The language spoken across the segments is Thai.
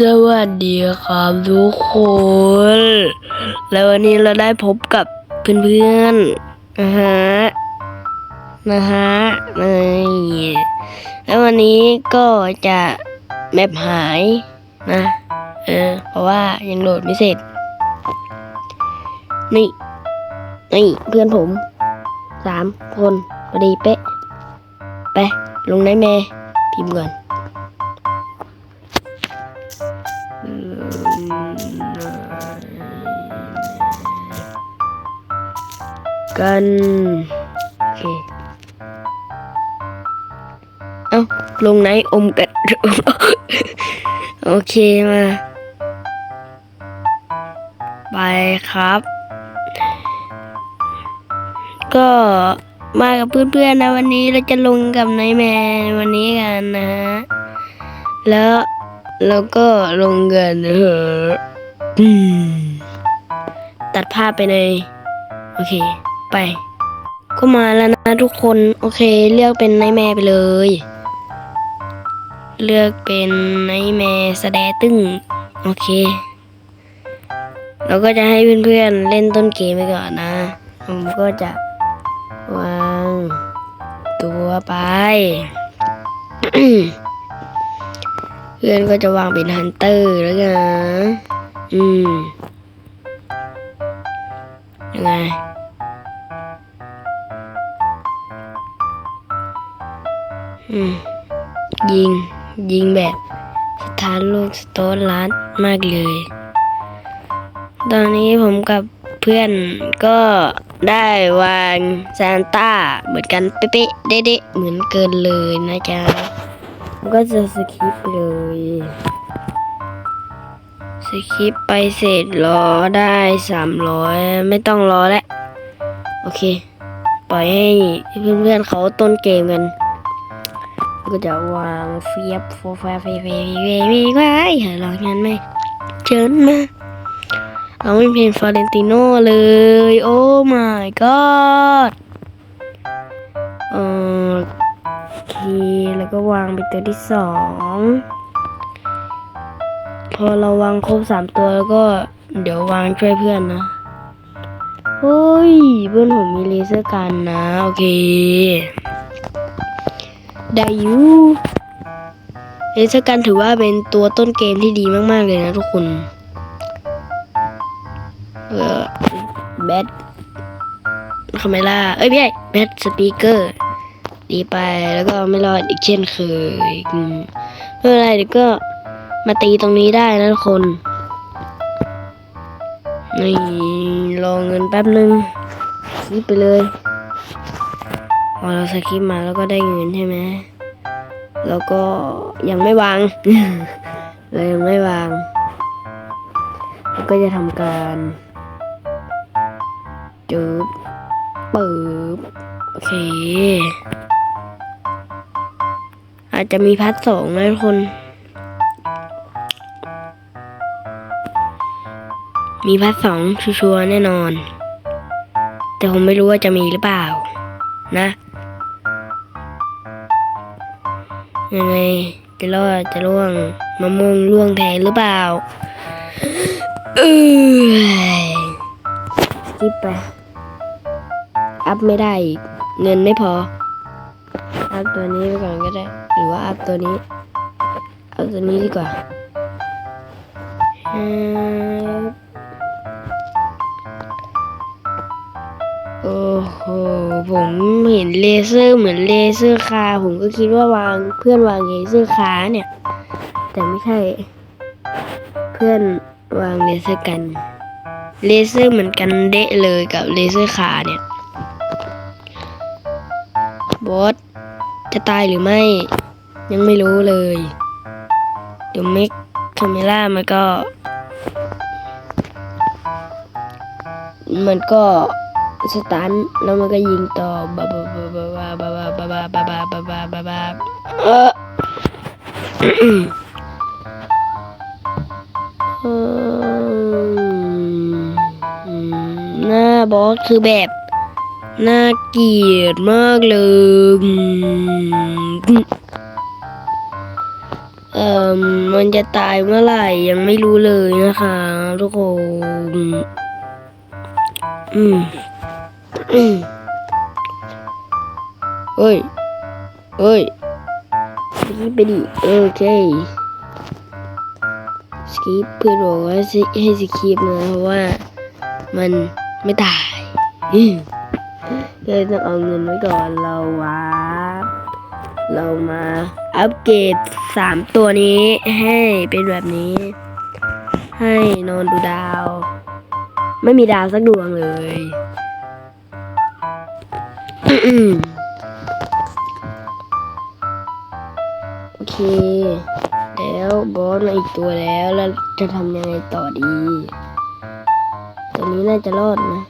สวัสดีครับทุกคน แล้ววันนี้เราได้พบกับเพื่อนๆนะฮะนะฮะนี่แล้ววันนี้ก็จะแมปหายนะเออเพราะว่ายังโหลดไม่เสร็จ นี่นี่เพื่อนผมสามคนพอดีเป๊ะ ไป ลงในแม่พิมพ์ก่อน กันโอเคเอ้าลงไหนอมกัน โอเคมา ไปครับ ก็มากับเพื่อนๆนะวันนี้เราจะลงกับนายแมนวันนี้กันนะฮะแล้วเราก็ลงกันเถอะอืมตัดภาพไปใน โอเค ไป ก็มาแล้วนะทุกคนโอเค เลือกเป็นนแม่ไปเลย เลือกเป็นนแม่แสดงตึ้งโอเค เราก็จะให้เพื่อนๆเล่นต้นเกมไปก่อนนะ ผมก็จะวางตัวไป เพื่อนก็จะวางเป็นฮันเตอร์แล้วกันนะอืมยังไง ยิง ยิงแบบสถานลูกสโตนลัดมากเลย ตอนนี้ผมกับเพื่อนก็ได้วางซานต้าเหมือนกันเป๊ะๆเด๊ะๆเหมือนเกินเลยนะจ๊ะผมก็จะสคิปเลย สคริปต์ไปเสร็จรอได้สามร้อยไม่ต้องรอแล้ว โอเค ปล่อยให้เพื่อนๆเขาต้นเกมกัน ก็จะวางเฟียบโฟร์ไฟเฟเฟเฟเฟไว้หาลองงานไหมเชิญมาเราไม่เพลงฟลอเรนติโน่เลย โอ้ my god เออโอเค แล้วก็วางไปตัวที่สองพอเราวางครบสามตัวแล้วก็เดี๋ยววางช่วยเพื่อนนะเฮ้ยเพื่อนผมมีเลเซอร์กันนะ โอเค ได้อยู่เลเซอร์กันถือว่าเป็นตัวต้นเกมที่ดีมาก ๆ เลยนะทุกคน เออแบทคาเมล่า เอ้ย ไม่ใช่แบทสปีกเกอร์ ดีไปแล้วก็ไม่รอดอีกเช่นเคยอืมไม่เป็นไรเดี๋ยวก็มาตีตรงนี้ได้นะทุกคน นี่รอเงินแป๊บนึงคิดไปเลย อเราสคริปต์มาแล้วก็ได้เงินใช่ไหมแล้วก็ยังไม่วางเรายังไม่วางแล้วก็จะทำการจุบเปิบโอเค อาจจะมีพัดสองนะทุกคน มีพัดสองชัวร์ๆแน่นอน แต่ผมไม่รู้ว่าจะมีหรือเปล่า นะ ยังไงจะรอดจะร่วงมะม่วงร่วงแทนหรือเปล่าเอ้ยสกิปไปอัพไม่ได้อีกเงินไม่พอ อัพตัวนี้ไปก่อนก็ได้ หรือว่าอัพตัวนี้ เอาตัวนี้ดีกว่า โอ้โหผมเห็นเลเซอร์เหมือนเลเซอร์คา ผมก็คิดว่าวางเพื่อนวางเลเซอร์คาเนี่ย แต่ไม่ใช่ เพื่อนวางเลเซอร์กัน เลเซอร์เหมือนกันเดะเลยกับเลเซอร์คาเนี่ยบอสจะตายหรือไม่ ยังไม่รู้เลย เดี๋ยวเมคคาเมล่ามันก็ มันก็ สตันแล้วมันก็ยิงต่อบาบาบาบาบาบาบาบาบาบาบาบาบาบาเออหน้าบอสคือแบบน่าเกลียดมากเลยเอ่อมันจะตายเมื่อไหร่ยังไม่รู้เลยนะคะทุกคนอืม เฮ้ย เฮ้ยสกิปไปดิโอเค สกิปเพื่อนบอกว่าให้สกิปนะเพราะว่ามันไม่ตายเลยต้องเอาเงินไว้ก่อนเราวาเรามาอัปเกรดสามตัวนี้ให้เป็นแบบนี้ ให้นอนดูดาว ไม่มีดาวสักดวงเลย โอเค แล้วบอสมาอีกตัวแล้วแล้วจะทำยังไงต่อดี ตัวนี้น่าจะรอดนะ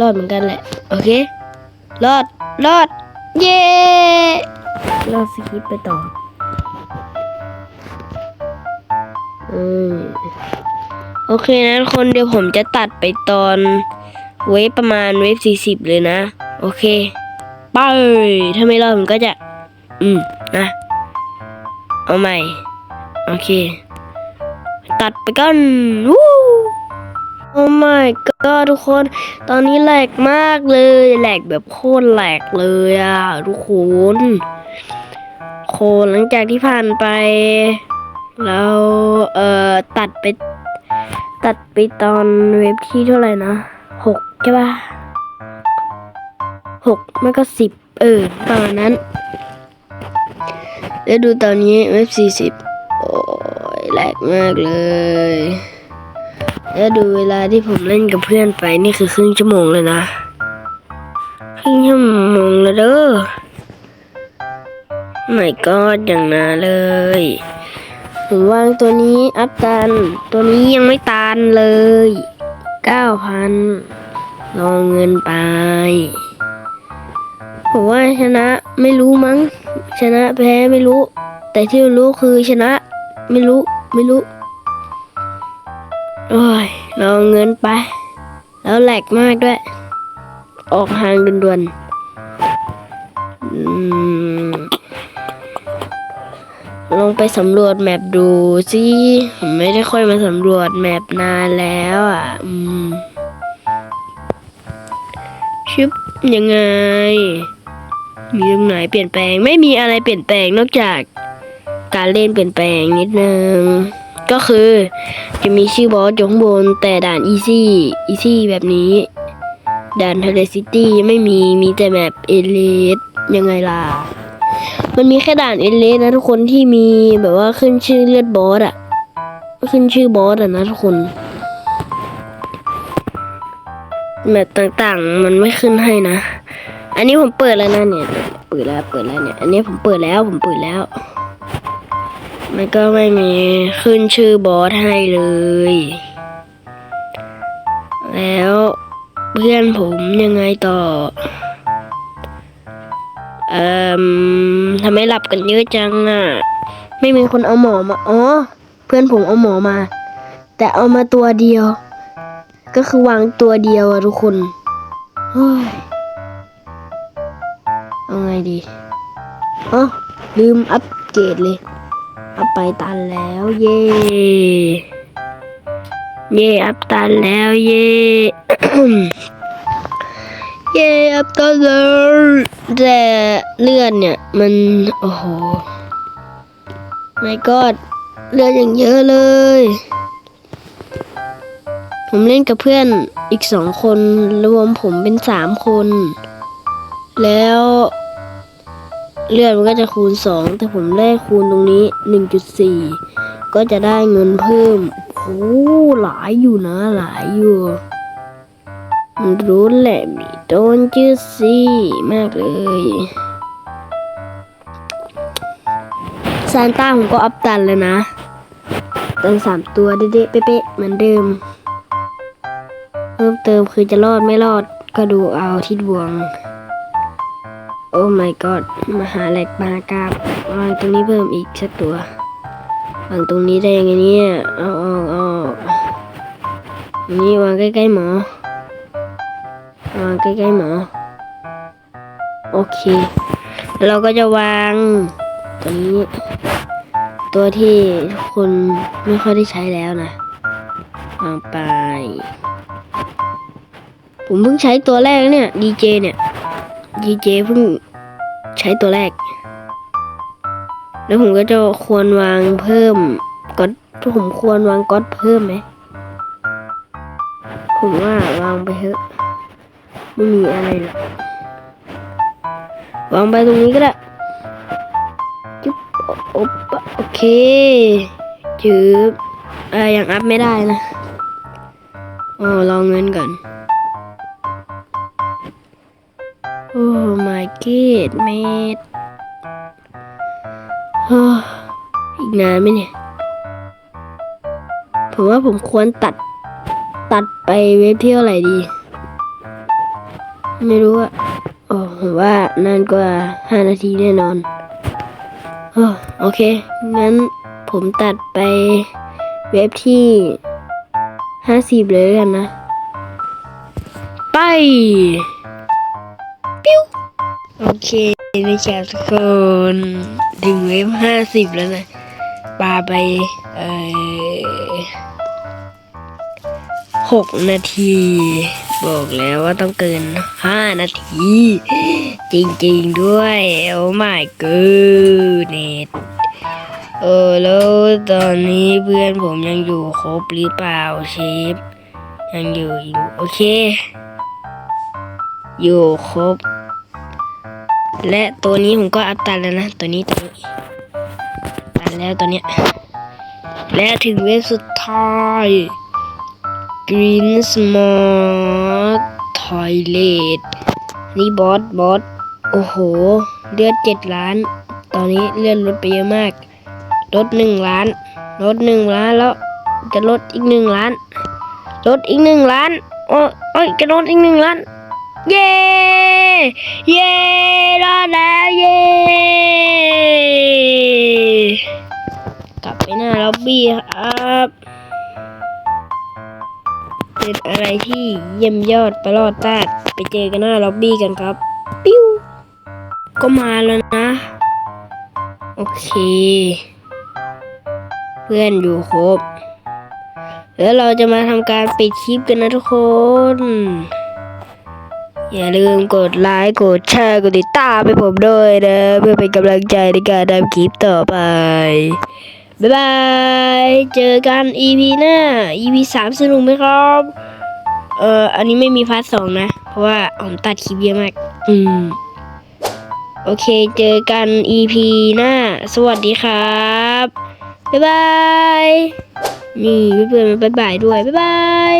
รอดเหมือนกันแหละ โอเค รอด รอด เย้รอดสกิปไปต่อ อืมโอเคนะทุกคนเดี๋ยวผมจะตัดไปตอนเวฟประมาณเวฟสี่สิบเลยนะ โอเค ไปถ้าไม่รอดผมก็จะ อืมนะ เอาใหม่ โอเค ตัดไปกันวู้โอ้ my god ทุกคน ตอนนี้แหลกมากเลย แหลกแบบโคตรแหลกเลยอะ ทุกคนโคหลังจากที่ผ่านไปแล้วเอ่อตัดไป ตัดไปตอนเว็บที่เท่าไหร่นะหกใช่ปะ หกไม่ก็สิบเออประมาณนั้นแล้วดูตอนนี้เว็บสี่สิบโอ้ยแหลกมากเลย แล้วดูเวลาที่ผมเล่นกับเพื่อนไปนี่คือครึ่งชั่วโมงเลยนะครึ่งชั่วโมงแล้วเด้อไม่ก็อย่างนานเลยผมวางตัวนี้อัพตัน ตัวนี้ยังไม่ตันเลยเก้าพันรอเงินไป ผมว่าชนะไม่รู้มั้ง ชนะแพ้ไม่รู้ แต่ที่รู้คือชนะ ไม่รู้ไม่รู้โอ้ยเรอเงินไป แล้วแหลกมากด้วย ออกห่างด่วนๆลองไปสำรวจแมปดูสิผมไม่ได้ค่อยมาสำรวจแมปนานแล้วอะอืมชิปยังไง มีตรงไหนเปลี่ยนแปลงไม่มีอะไรเปลี่ยนแปลงนอกจากการเล่นเปลี่ยนแปลงนิดนึง ก็คือจะมีชื่อบอสอยู่ข้างบนแต่ด่านอีซี่อีซี่แบบนี้ ด่านเทเลซิตี้ไม่มีมีแต่แมปเอลิสยังไงล่ะ มันมีแค่ด่านเอเลสนะทุกคนที่มีแบบว่าขึ้นชื่อเลือดบอสอะขึ้นชื่อบอสอะนะทุกคนแมปต่างๆ มันไม่ขึ้นให้นะ อันนี้ผมเปิดแล้วนะเนี่ย เปิดแล้ว เปิดแล้วเนี่ย อันนี้ผมเปิดแล้ว ผมเปิดแล้ว มันก็ไม่มีขึ้นชื่อบอสให้เลย แล้วเพื่อนผมยังไงต่อ เอ่อทำไมหลับกันเยอะจังอะ ไม่มีคนเอาหมอมา อ๋อ เพื่อนผมเอาหมอมา แต่เอามาตัวเดียว ก็คือวางตัวเดียวอะทุกคน เฮ้ย เอาไงดีเออลืมอัปเกรดเลย เอาไปตันแล้ว เย่เย่อัพตันแล้วเย่เย่อัพตันแล้วแต่เลือดเนี่ย มัน โอ้โหไม่กอดเลือดอย่างเยอะเลย ผมเล่นกับเพื่อนอีกสองคนรวมผมเป็นสามคน แล้ว เลือดมันก็จะคูณสองแต่ผมได้คูณตรงนี้หนึ่งจุดสี่ก็จะได้เงินเพิ่มโอ้หลายอยู่นะหลายอยู่รู้แหละมีโดนจืดสิมากเลยซานต้าผมก็อัพตันแล้วนะตันสามตัวเด๊ะๆเป๊ะๆเหมือนเดิม เพิ่มเติมคือจะรอดไม่รอดก็ดูเอาที่ดวง โอ้ my god มหาแหลกมากราบวางตรงนี้เพิ่มอีกสักตัววางตรงนี้ได้ยังไงเนี่ยเอาเอาเอาอันนี่วางใกล้ๆหมอวางใกล้ๆหมอ โอเค เราก็จะวางตัวนี้ ตัวที่ทุกคนไม่ค่อยได้ใช้แล้วนะ วางไป ผมเพิ่งใช้ตัวแรกเนี่ยดีเจเนี่ย ดีเจเพิ่งใช้ตัวแรก แล้วผมก็จะควรวางเพิ่มก็ผมควรวางก๊อตเพิ่มไหมผมว่าวางไปเถอะไม่มีอะไรหรอกวางไปตรงนี้ก็ได้จุ๊บโอ๊บโอเคจืบอ่อยังอัพไม่ได้นะอ๋อรอเงินก่อน โอ้ my god เมดโอ้อีกนานไหมเนี่ย ผมว่าผมควรตัด ตัดไปเว็บเที่ยวอะไรดี ไม่รู้อะโอ้ผมว่านานกว่าห้านาทีแน่นอน โอ้โอเค งั้นผมตัดไปเว็บที่ห้าสิบเลยกันนะ ไป ปิ้วโอเคนะครับทุกคนถึงเว็บห้าสิบแล้วนะปาไปเออหกนาที บอกแล้วว่าต้องเกินห้านาที จริงๆด้วย โอ้ my goodness เออแล้วตอนนี้เพื่อนผมยังอยู่ครบหรือเปล่าเชฟยังอยู่อยู่โอเค อยู่ครบ และตัวนี้ผมก็อัพตันแล้วนะ ตัวนี้ตัวนี้ตันแล้วตัวเนี้ยและถึงเวฟสุดท้าย Green Smart Toilet นี่บอสบอสโอ้โห เลือดเจ็ดล้าน ตอนนี้เลือดลดไปเยอะมาก ลดหนึ่งล้าน ลดหนึ่งล้านแล้วจะลดอีกหนึ่งล้าน ลดอีกหนึ่งล้าน โอ้โอ้ยจะลดอีกหนึ่งล้าน เย้ เย้รอดแล้วเย้กลับไปหน้าล็อบบี้ครับเป็นอะไรที่เยี่ยมยอดประหลอดตาดไปเจอกันหน้าล็อบบี้กันครับ ปิ้วก็มาแล้วนะ โอเค เพื่อนอยู่ครบแล้วเราจะมาทำการปิดคลิปกันนะทุกคน อย่าลืมกดไลค์กดแชร์กดติดตามไปผมด้วยนะ เพื่อเป็นกำลังใจในการทำคลิปต่อไป บ๊ายบาย เจอกัน EP หน้า EP สามสนุกไหมครับ เอ่อ อันนี้ไม่มีพาร์ทสองนะ เพราะว่าผมตัดคลิปเยอะมาก อืม โอเค เจอกัน EP หน้า สวัสดีครับ บ๊ายบาย นี่เพื่อนๆมาบ๊ายบายด้วย บ๊ายบาย